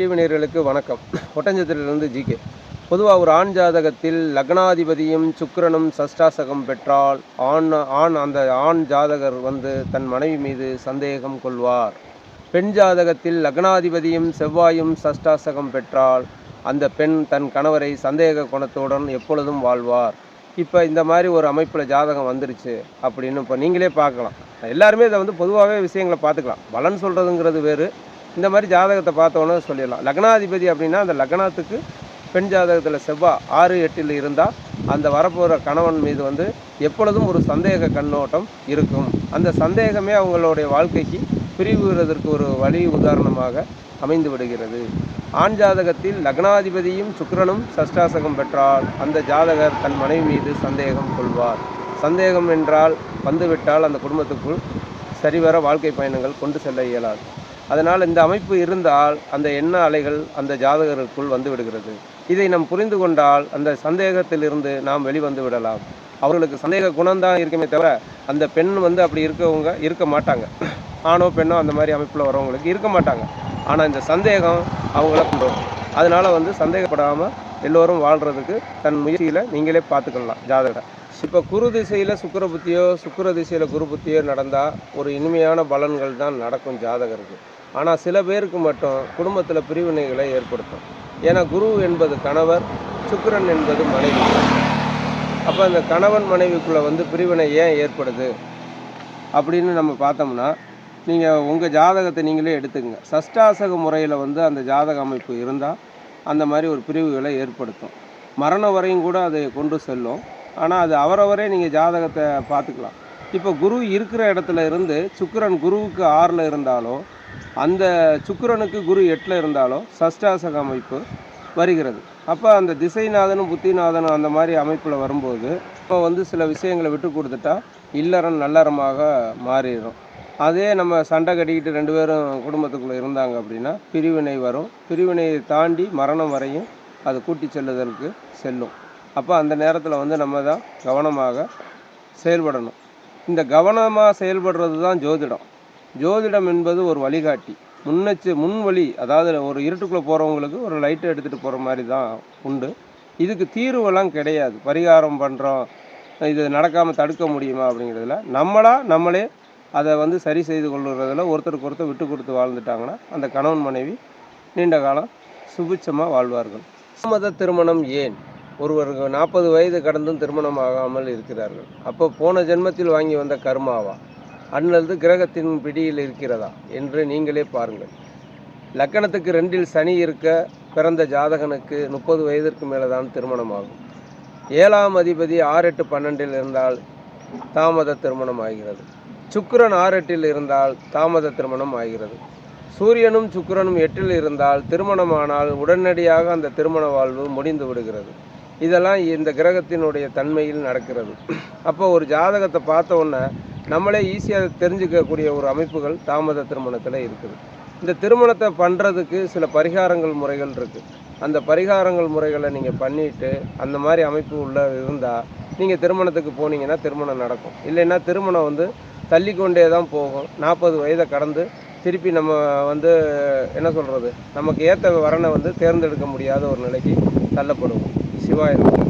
TV வணக்கம். வணக்கம் ஒட்டஞ்சத்திலிருந்து GK பொதுவாக ஒரு ஆண் ஜாதகத்தில் லக்னாதிபதியும் சுக்கரனும் சஷ்டாசகம் பெற்றால் ஆண் ஆண் அந்த ஆண் ஜாதகர் வந்து தன் மனைவி மீது சந்தேகம் கொள்வார். பெண் ஜாதகத்தில் லக்னாதிபதியும் செவ்வாயும் சஷ்டாசகம் பெற்றால் அந்த பெண் தன் கணவரை சந்தேக குணத்துடன் எப்பொழுதும் வாழ்வார். இப்போ இந்த மாதிரி ஒரு அமைப்பில் ஜாதகம் வந்துருச்சு அப்படின்னு இப்போ நீங்களே பார்க்கலாம். எல்லாருமே இதை வந்து பொதுவாகவே விஷயங்களை பார்த்துக்கலாம். பலன் சொல்கிறதுங்கிறது வேறு இந்த மாதிரி ஜாதகத்தை பார்த்தோன்னே சொல்லிடலாம். லக்னாதிபதி அப்படின்னா அந்த லக்னத்துக்கு பெண் ஜாதகத்தில் செவ்வாய் ஆறு எட்டில் இருந்தால் அந்த வரப்போகிற கணவன் மீது வந்து எப்பொழுதும் ஒரு சந்தேக கண்ணோட்டம் இருக்கும். அந்த சந்தேகமே அவங்களுடைய வாழ்க்கைக்கு பிரிவுகிறதற்கு ஒரு வழி உதாரணமாக அமைந்து விடுகிறது. ஆண் ஜாதகத்தில் லக்னாதிபதியும் சுக்கரனும் சஷ்டாசகம் பெற்றால் அந்த ஜாதகர் தன் மனைவி மீது சந்தேகம் கொள்வார். சந்தேகம் என்றால் வந்துவிட்டால் அந்த குடும்பத்துக்குள் சரிவர வாழ்க்கை பயணங்கள் கொண்டு செல்ல இயலாது. அதனால் இந்த அமைப்பு இருந்தால் அந்த எண்ண அலைகள் அந்த ஜாதகருக்குள் வந்து விடுகிறது. இதை நாம் புரிந்து கொண்டால் அந்த சந்தேகத்திலிருந்து நாம் வெளிவந்து விடலாம். அவர்களுக்கு சந்தேக குணம்தான் இருக்குமே தவிர அந்த பெண் வந்து அப்படி இருக்கவங்க இருக்க மாட்டாங்க. ஆணோ பெண்ணோ அந்த மாதிரி அமைப்பில் வரவங்களுக்கு இருக்க மாட்டாங்க. ஆனால் இந்த சந்தேகம் அவங்கள கொண்டு வரும் அதனால் வந்து சந்தேகப்படாமல் எல்லோரும் வாழ்கிறதுக்கு தன் முயற்சியில் நீங்களே பார்த்துக்கலாம் ஜாதகத்தை இப்போ குரு திசையில் சுக்கிர புத்தியோ சுக்கிர திசையில் குரு புத்தியோ நடந்தால் ஒரு இனிமையான பலன்கள் தான் நடக்கும் ஜாதகருக்கு. ஆனால் சில பேருக்கு மட்டும் குடும்பத்தில் பிரிவினைகளை ஏற்படுத்தும். ஏன்னா குரு என்பது கணவர் சுக்கிரன் என்பது மனைவி. அப்போ அந்த கணவன் மனைவிக்குள்ளே வந்து பிரிவினை ஏன் ஏற்படுது? அப்படின்னு நம்ம பார்த்தோம்னா நீங்கள் உங்கள் ஜாதகத்தை நீங்களே எடுத்துக்கங்க. சஷ்டாசக முறையில் வந்து அந்த ஜாதக அமைப்பு இருந்தால் அந்த மாதிரி ஒரு பிரிவுகளை ஏற்படுத்தும். மரணம் வரையும் கூட அதை கொண்டு செல்லும். ஆனால் அது அவரவரே நீங்கள் ஜாதகத்தை பார்த்துக்கலாம். இப்போ குரு இருக்கிற இடத்துல இருந்து சுக்கரன் குருவுக்கு ஆறில் இருந்தாலும் அந்த சுக்கிரனுக்கு குரு எட்டில் இருந்தாலும் சஷ்டாசக அமைப்பு வருகிறது. அப்போ அந்த திசைநாதனும் புத்திநாதனும் அந்த மாதிரி அமைப்பில் வரும்போது இப்போ வந்து சில விஷயங்களை விட்டு கொடுத்துட்டா இல்லறம் நல்லறமாக மாறிடும். அதே நம்ம சண்டை கட்டிக்கிட்டு ரெண்டு பேரும் குடும்பத்துக்குள்ளே இருந்தாங்க அப்படின்னா பிரிவினை வரும். பிரிவினையை தாண்டி மரணம் வரையும் அது கூட்டி செல்லுதலுக்கு செல்லும். அப்போ அந்த நேரத்தில் வந்து நம்ம தான் கவனமாக செயல்படணும். இந்த கவனமாக செயல்படுறது தான் ஜோதிடம். ஜோதிடம் என்பது ஒரு வழிகாட்டி. முன்னெச்சு முன் வழி அதாவது ஒரு இருட்டுக்குள்ளே போகிறவங்களுக்கு ஒரு லைட்டை எடுத்துகிட்டு போகிற மாதிரி தான் உண்டு. இதுக்கு தீர்வெல்லாம் கிடையாது. பரிகாரம் பண்ணுறோம் இது நடக்காமல் தடுக்க முடியுமா அப்படிங்கிறதுல நம்மளா நம்மளே அதை வந்து சரி செய்து கொள்ளுறதுல ஒருத்தருக்கு ஒருத்தர் விட்டு கொடுத்து வாழ்ந்துட்டாங்கன்னா அந்த கணவன் மனைவி நீண்ட காலம் சுபிட்சமாக வாழ்வார்கள். மத திருமணம் ஏன்? ஒருவருக்கு நாற்பது வயது கடந்தும் திருமணம் ஆகாமல் இருக்கிறார்கள். அப்போ போன ஜென்மத்தில் வாங்கி வந்த கர்மாவா? அல்லது கிரகத்தின் பிடியில் இருக்கிறதா என்று நீங்களே பாருங்கள். லக்கணத்துக்கு ரெண்டில் சனி இருக்க பிறந்த ஜாதகனுக்கு முப்பது வயதிற்கு மேலே தான் திருமணம் ஆகும் ஏழாம் அதிபதி ஆறு எட்டு பன்னெண்டில் இருந்தால் தாமத திருமணம் ஆகிறது சுக்கரன் ஆறு எட்டில் இருந்தால் தாமத திருமணம் ஆகிறது சூரியனும் சுக்கிரனும் எட்டில் இருந்தால் திருமணமானால் உடனடியாக அந்த திருமண வாழ்வு முடிந்து விடுகிறது. இதெல்லாம் இந்த கிரகத்தினுடைய தன்மையில் நடக்கிறது. அப்போ ஒரு ஜாதகத்தை பார்த்த உடனே நம்மளே ஈஸியாக தெரிஞ்சுக்கக்கூடிய ஒரு அமைப்புகள் தாமத திருமணத்தில் இருக்குது. இந்த திருமணத்தை பண்ணுறதுக்கு சில பரிகாரங்கள் முறைகள் இருக்குது அந்த பரிகாரங்கள் முறைகளை நீங்கள் பண்ணிவிட்டு அந்த மாதிரி அமைப்பு உள்ள இருந்தால் நீங்கள் திருமணத்துக்கு போனீங்கன்னா திருமணம் நடக்கும். இல்லைன்னா திருமணம் வந்து தள்ளி கொண்டே தான் போகும். நாற்பது வயதை கடந்து திருப்பி நம்ம வந்து என்ன சொல்கிறது நமக்கு ஏற்ற வரனை வந்து தேர்ந்தெடுக்க முடியாத ஒரு நிலைக்கு தள்ளப்படுவோம். சிவாயிருக்கும்